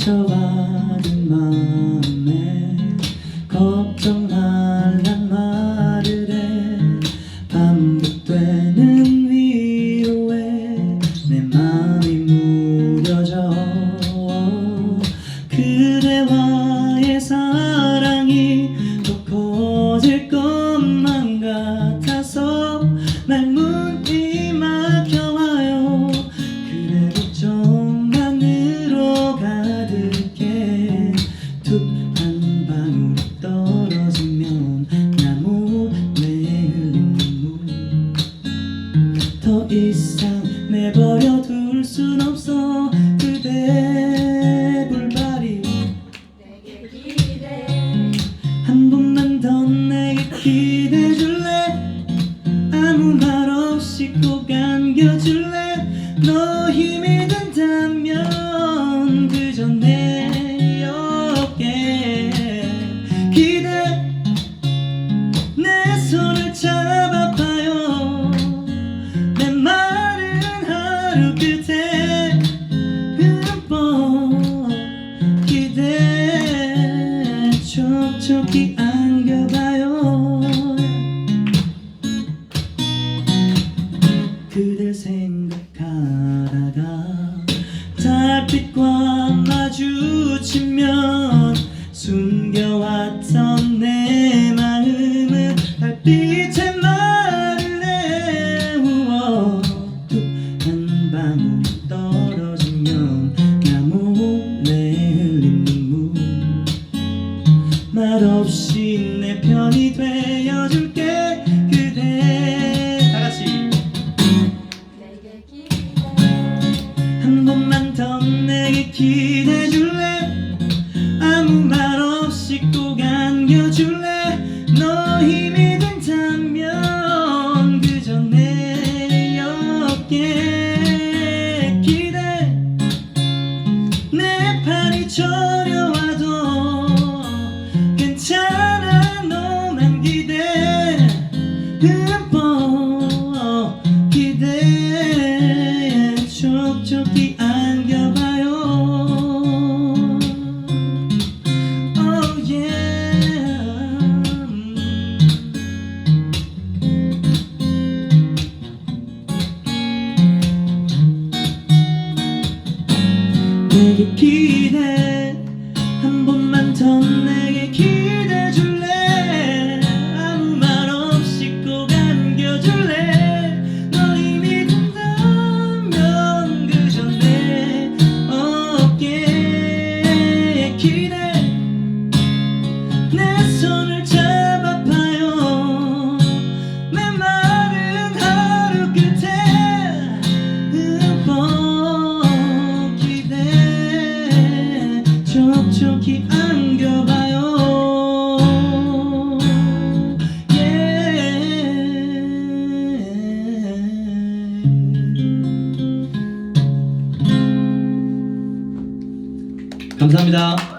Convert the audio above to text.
상처받은 마음에 걱정할란 말을 해. 반복되는 위로에 내 마음이 무뎌져. 그대와의 삶 기대해 줄래? 아무 말 없이 꼭 안겨줄래? 너 힘이 된다면 그저 내 어깨 기대. 내 손을 잡아봐요. 내 마른 하루 끝에 흠뻑 기대. 촉촉히 그댈 생각하다가 달빛과 마주치면 숨겨 기대줄래? 아무 말 없이 꼭 안겨줄래? 너 힘이 된다면 그저 내 어깨 기대. 내 팔이 저려와도 괜찮아 너만 기대. 흠 내게 기대 한 번만 더 내게 기대 줄래? 아무 말 없이 꼭 안겨줄래? 너 힘이 된다면 그저 내 어깨에 기대. 내 손을 잡 감사합니다.